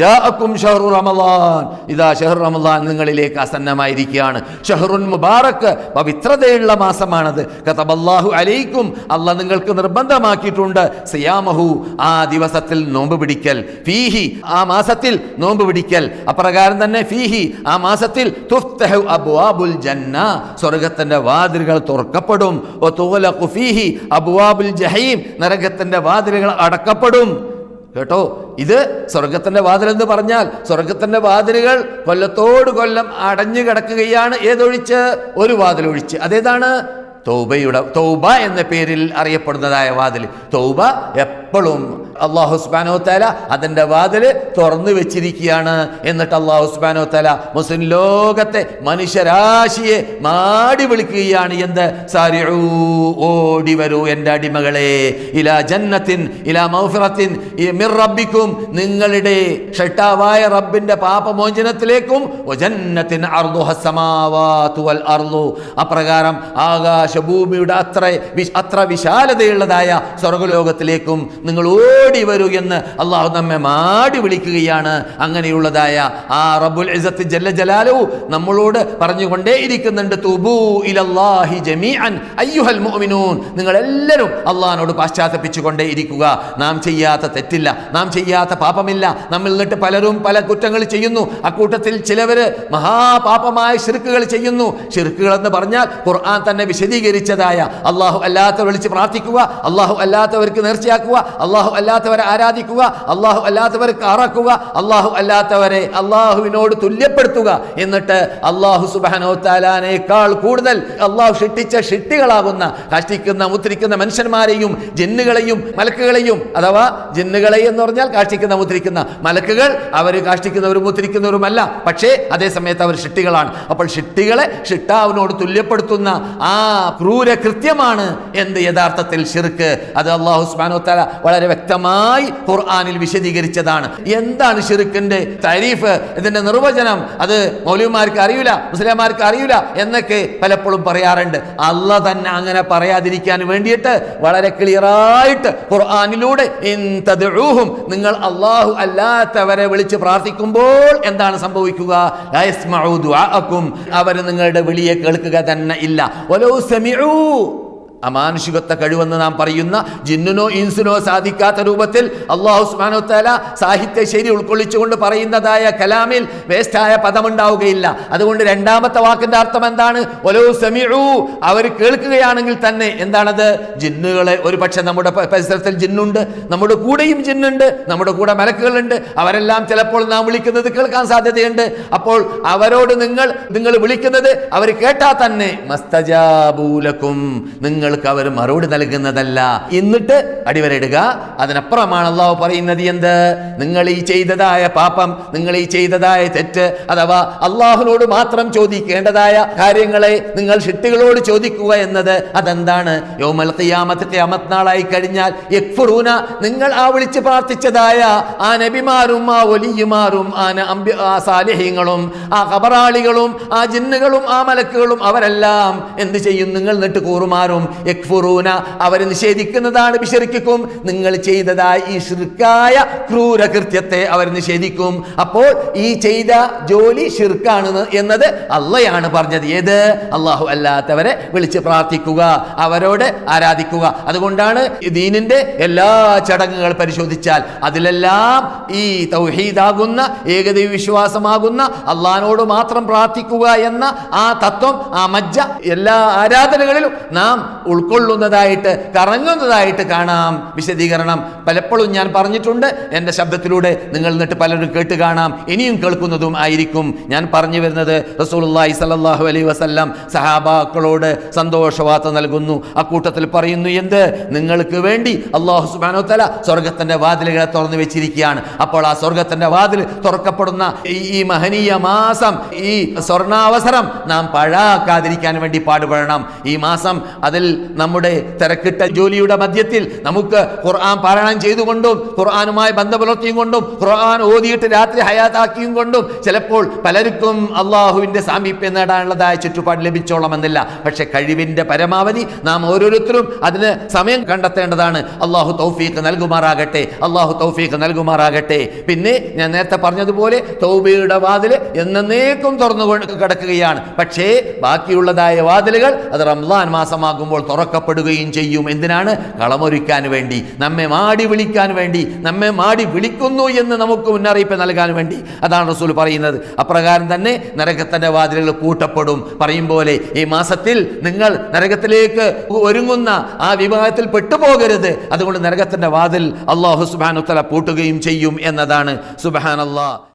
ജാഅക്കും ഷഹറു റമദാൻ. ഇതാ ഷഹർ റമദാൻ നിങ്ങളിലേക്ക് ആസന്നമായിരിക്കുകയാണ്. ഷഹറുൻ മുബാറക്ക് പവിത്രതയുള്ള മാസമാണത്. കതബല്ലാഹു അലൈക്കും. അല്ല നിങ്ങൾക്ക് നിർബന്ധമാക്കിയിട്ടുണ്ട്. സിയാമഹു ആ ദിവസത്തിൽ നോമ്പ് പിടിക്കൽ. ഫീഹി ആ മാസത്തിൽ നോമ്പ് പിടിക്കൽ. അപ്രകാരം തന്നെ ഫീഹി ആ മാസത്തിൽ തുഫ്തഹു അബ്വാബുൽ ജന്ന. സ്വർഗത്തിന്റെ വാതിലുകൾ തുറക്കപ്പെടും. ഫീഹി അബ്വാബുൽ ജഹീം. നരകത്തിന്റെ വാതിലുകൾ അടക്കപ്പെടും. കേട്ടോ? ഇത് സ്വർഗത്തിന്റെ വാതിൽ എന്ന് പറഞ്ഞാൽ സ്വർഗത്തിന്റെ വാതിലുകൾ കൊല്ലത്തോട് കൊല്ലം അടഞ്ഞു കിടക്കുകയാണ്. ഏതൊഴിച്ച്? ഒരു വാതിൽ ഒഴിച്ച് അതേതാണ്? തൗബയുടെ തൗബ എന്ന പേരിൽ അറിയപ്പെടുന്നതായ വാതിൽ. തൗബ എപ്പോഴും അള്ളാഹു ഉസ്മാനോ തല അതിന്റെ വാതിൽ തുറന്നു വെച്ചിരിക്കുകയാണ്. എന്നിട്ട് അള്ളാഹു ഉസ്മാനോ തല മുസ്ലിം ലോകത്തെ മനുഷ്യരാശിയെ മാടി വിളിക്കുകയാണ്. എന്ത്? സാരിഴൂ ഓടി വരൂ എന്റെ അടിമകളെ. ഇലാ ജന്നത്തിൻ ഇലാ മൗഫറത്തിൻ മിർ റബ്ബിക്കും നിങ്ങളുടെ ഷട്ടാവായ റബ്ബിന്റെ പാപമോചനത്തിലേക്കും ജന്നത്തിൻ അർദു വൽ അർദു. അപ്രകാരം ആകാശഭൂമിയുടെ അത്ര അത്ര വിശാലതയുള്ളതായ സ്വർഗലോകത്തിലേക്കും നിങ്ങൾ ഓടി വരൂ എന്ന് അള്ളാഹു നമ്മെ മാടി വിളിക്കുകയാണ്. അങ്ങനെയുള്ളതായ ആ റബ്ബുൽ ഇസത്ത് ജല്ല ജലാലു നമ്മളോട് പറഞ്ഞുകൊണ്ടേ ഇരിക്കുന്നുണ്ട്. തുബൂ ഇലല്ലാഹി ജമീഅൻ അയ്യുഹൽ മുഅ്മിനൂൻ. നിങ്ങൾ എല്ലാവരും അള്ളാഹിനോട് പാശ്ചാത്തപിച്ചുകൊണ്ടേ ഇരിക്കുക. നാം ചെയ്യാത്ത തെറ്റില്ല നാം ചെയ്യാത്ത പാപമില്ല. നമ്മിൽ നിന്നിട്ട് പലരും പല കുറ്റങ്ങൾ ചെയ്യുന്നു. അക്കൂട്ടത്തിൽ ചിലവര് മഹാപാപമായ ഷിർക്കുകൾ ചെയ്യുന്നു. ഷിർക്കുകൾ എന്ന് പറഞ്ഞാൽ ഖുർആൻ തന്നെ വിശദീകരിച്ചതായ അള്ളാഹു അല്ലാത്ത വിളിച്ച് പ്രാർത്ഥിക്കുക അള്ളാഹു അല്ലാത്തവർക്ക് നേർച്ചയാക്കുക അള്ളാഹു അല്ലാത്തവരെ ആരാധിക്കുക അള്ളാഹു അല്ലാത്തവർക്ക് അറക്കുക അള്ളാഹു അല്ലാത്തവരെ അള്ളാഹുവിനോട് തുല്യപ്പെടുത്തുക എന്നിട്ട് അള്ളാഹു സുബാനോ താലാനേക്കാൾ കൂടുതൽ അള്ളാഹു ഷിട്ടിച്ച ഷിട്ടികളാകുന്ന കാഷ്ടിക്കുന്ന മുദ്രിക്കുന്ന മനുഷ്യന്മാരെയും ജിന്നുകളെയും മലക്കുകളെയും അഥവാ ജിന്നുകളെ എന്ന് പറഞ്ഞാൽ കാഷ്ടിക്കുന്ന മുദ്രിക്കുന്ന മലക്കുകൾ അവർ കാഷ്ടിക്കുന്നവരും മുദ്രിക്കുന്നവരുമല്ല പക്ഷേ അതേ സമയത്ത് അവർ ഷിട്ടികളാണ് അപ്പോൾ ഷിട്ടികളെ ഷിട്ടാവിനോട് തുല്യപ്പെടുത്തുന്ന ആ ക്രൂര കൃത്യമാണ് എന്ത്? യഥാർത്ഥത്തിൽ ഷിർക്ക് അത് അള്ളാഹു തആല വളരെ വ്യക്തമായി ഖുർആാനിൽ വിശദീകരിച്ചതാണ്. എന്താണ് ഷിർക്കിന്റെ തരീഫ്? ഇതിന്റെ നിർവചനം അത് മൗലിയന്മാർക്ക് അറിയില്ല മുസ്ലിംമാർക്ക് അറിയില്ല എന്നൊക്കെ പലപ്പോഴും പറയാറുണ്ട്. അല്ല തന്നെ അങ്ങനെ പറയാതിരിക്കാൻ വേണ്ടിയിട്ട് വളരെ ക്ലിയറായിട്ട് ഖുർആാനിലൂടെ ഇൻ തദ്ഉഹും നിങ്ങൾ അള്ളാഹു അല്ലാത്തവരെ വിളിച്ച് പ്രാർത്ഥിക്കുമ്പോൾ എന്താണ് സംഭവിക്കുക? അവർ നിങ്ങളുടെ വിളിയെ കേൾക്കുക തന്നെ ഇല്ല. വലൗ സമിഉ. അമാനുഷികത്വ കഴിവെന്ന് നാം പറയുന്ന ജിന്നിനോ ഇൻസിനോ സാധിക്കാത്ത രൂപത്തിൽ അള്ളാഹു തആല സാഹിത്യ ശൈലി ഉൾക്കൊള്ളിച്ചുകൊണ്ട് പറയുന്നതായ കലാമിൽ വേസ്റ്റായ പദമുണ്ടാവുകയില്ല. അതുകൊണ്ട് രണ്ടാമത്തെ വാക്കിന്റെ അർത്ഥം എന്താണ്? ഒലോ സമീഉ. അവർ കേൾക്കുകയാണെങ്കിൽ തന്നെ എന്താണത്? ജിന്നുകളെ ഒരു പക്ഷെ നമ്മുടെ പരിസരത്തിൽ ജിന്നുണ്ട് നമ്മുടെ കൂടെയും ജിന്നുണ്ട് നമ്മുടെ കൂടെ മലക്കുകളുണ്ട്. അവരെല്ലാം ചിലപ്പോൾ നാം വിളിക്കുന്നത് കേൾക്കാൻ സാധ്യതയുണ്ട്. അപ്പോൾ അവരോട് നിങ്ങൾ നിങ്ങൾ വിളിക്കുന്നത് അവർ കേട്ടാൽ തന്നെ മസ്തജാബൂലക്കും നിങ്ങൾക്ക് അവർ മറുപടി നൽകുന്നതല്ല. എന്നിട്ട് അടിവരയിടുക. അതിനപ്പുറമാണ് അള്ളാഹു പറയുന്നത് എന്ത്? നിങ്ങൾ ഈ ചെയ്തതായ പാപം നിങ്ങൾ ഈ ചെയ്തതായ തെറ്റ് അഥവാ അള്ളാഹുനോട് മാത്രം ചോദിക്കേണ്ടതായ കാര്യങ്ങളെ നിങ്ങൾ ഷിട്ടികളോട് ചോദിക്കുക എന്നത് അതെന്താണ്? യോമൽ ഖിയാമത്ത് അമത്നാളായി കഴിഞ്ഞാൽ യക്ഫുറൂന നിങ്ങൾ ആ വിളിച്ച് പ്രാർത്ഥിച്ചതായ ആ നബിമാരും ആ ഒലിയുമാരും ആ ആ സാലിഹ്യങ്ങളും ആ കബറാളികളും ആ ജിന്നുകളും ആ മലക്കുകളും അവരെല്ലാം എന്ത് ചെയ്യും? നിങ്ങൾ നിട്ട് കൂറുമാറും യക്ഫുറൂന അവർ നിഷേധിക്കുന്നതാണ് വിശറിക്കും നിങ്ങൾ ചെയ്തതായി ഈ ഷിർക്കായ ക്രൂരകൃത്യത്തെ അവർ നിഷേധിക്കും. അപ്പോൾ ഈ ചെയ്ത ജോലി ഷിർക്കാണ് എന്നത് അള്ളയാണ് പറഞ്ഞത്. ഏത്? അള്ളാഹു അല്ലാത്തവരെ വിളിച്ച് പ്രാർത്ഥിക്കുക അവരോട് ആരാധിക്കുക. അതുകൊണ്ടാണ് ദീനിന്റെ എല്ലാ ചടങ്ങുകൾ പരിശോധിച്ചാൽ അതിലെല്ലാം ഈ തൗഹീദാകുന്ന ഏകദൈവ വിശ്വാസമാകുന്ന അള്ളഹാനോട് മാത്രം പ്രാർത്ഥിക്കുക എന്ന ആ തത്വം ആ മജ്ജ എല്ലാ ആരാധനകളിലും നാം ഉൾക്കൊള്ളുന്നതായിട്ട് കറങ്ങുന്നതായിട്ട് കാണാം. വിശദീകരണം പലപ്പോഴും ഞാൻ പറഞ്ഞിട്ടുണ്ട്. എന്റെ ശബ്ദത്തിലൂടെ നിങ്ങൾ എന്നിട്ട് പലരും കേട്ട് കാണാം. ഇനിയും കേൾക്കുന്നതും ആയിരിക്കും. ഞാൻ പറഞ്ഞു വരുന്നത് റസൂലുള്ളാഹി സ്വല്ലല്ലാഹു അലൈഹി വസല്ലം സഹാബാക്കളോട് സന്തോഷവാർത്ത നൽകുന്നു. അക്കൂട്ടത്തിൽ പറയുന്നു എന്ത്? നിങ്ങൾക്ക് വേണ്ടി അള്ളാഹു സുബാനോ തല സ്വർഗത്തിന്റെ വാതിലുകളെ തുറന്നു വെച്ചിരിക്കുകയാണ്. അപ്പോൾ ആ സ്വർഗത്തിന്റെ വാതിൽ തുറക്കപ്പെടുന്ന ഈ മഹനീയ മാസം ഈ സ്വർണാവസരം നാം പഴാക്കാതിരിക്കാൻ വേണ്ടി പാടുപെടണം. ഈ മാസം അതിൽ നമ്മുടെ തിരക്കിട്ട ജോലിയുടെ മധ്യത്തിൽ നമുക്ക് ഖുർആൻ പാരായണം ചെയ്തുകൊണ്ടും ഖുർആാനുമായി ബന്ധം പുലർത്തിയും കൊണ്ടും ഖുർആൻ ഓതിയിട്ട് രാത്രി ഹയാത്താക്കിയും കൊണ്ടും ചിലപ്പോൾ പലർക്കും അള്ളാഹുവിന്റെ സാമീപ്യം നേടാനുള്ളതായ ചുറ്റുപാട് ലഭിച്ചോളമെന്നില്ല. പക്ഷെ കഴിവിന്റെ പരമാവധി നാം ഓരോരുത്തരും അതിന് സമയം കണ്ടെത്തേണ്ടതാണ്. അള്ളാഹു തൗഫീഖ് നൽകുമാറാകട്ടെ അള്ളാഹു തൗഫീഖ് നൽകുമാറാകട്ടെ. പിന്നെ ഞാൻ നേരത്തെ പറഞ്ഞതുപോലെ തൗബയുടെ വാതിൽ എന്നേക്കും തുറന്നു കിടക്കുകയാണ്. പക്ഷേ ബാക്കിയുള്ളതായ വാതിലുകൾ അത് റംലാൻ മാസമാകുമ്പോൾ തുറക്കപ്പെടുകയും ചെയ്യും. എന്തിനാണ്? കളമൊരുക്കാൻ വേണ്ടി. നമ്മെ മാടി വിളിക്കാൻ വേണ്ടി. നമ്മെ മാടി വിളിക്കുന്നു എന്ന് നമുക്ക് മുന്നറിയിപ്പ് നൽകാൻ വേണ്ടി. അതാണ് റസൂൽ പറയുന്നത്. അപ്രകാരം തന്നെ നരകത്തിന്റെ വാതിലുകൾ കൂട്ടപ്പെടും പറയും പോലെ ഈ മാസത്തിൽ നിങ്ങൾ നരകത്തിലേക്ക് ഒരുങ്ങുന്ന ആ വിവാഹത്തിൽ പെട്ടുപോകരുത്. അതുകൊണ്ട് നരകത്തിന്റെ വാതിൽ അള്ളാഹു സുബാനുത്തല പൂട്ടുകയും ചെയ്യും എന്നതാണ്. സുബാൻ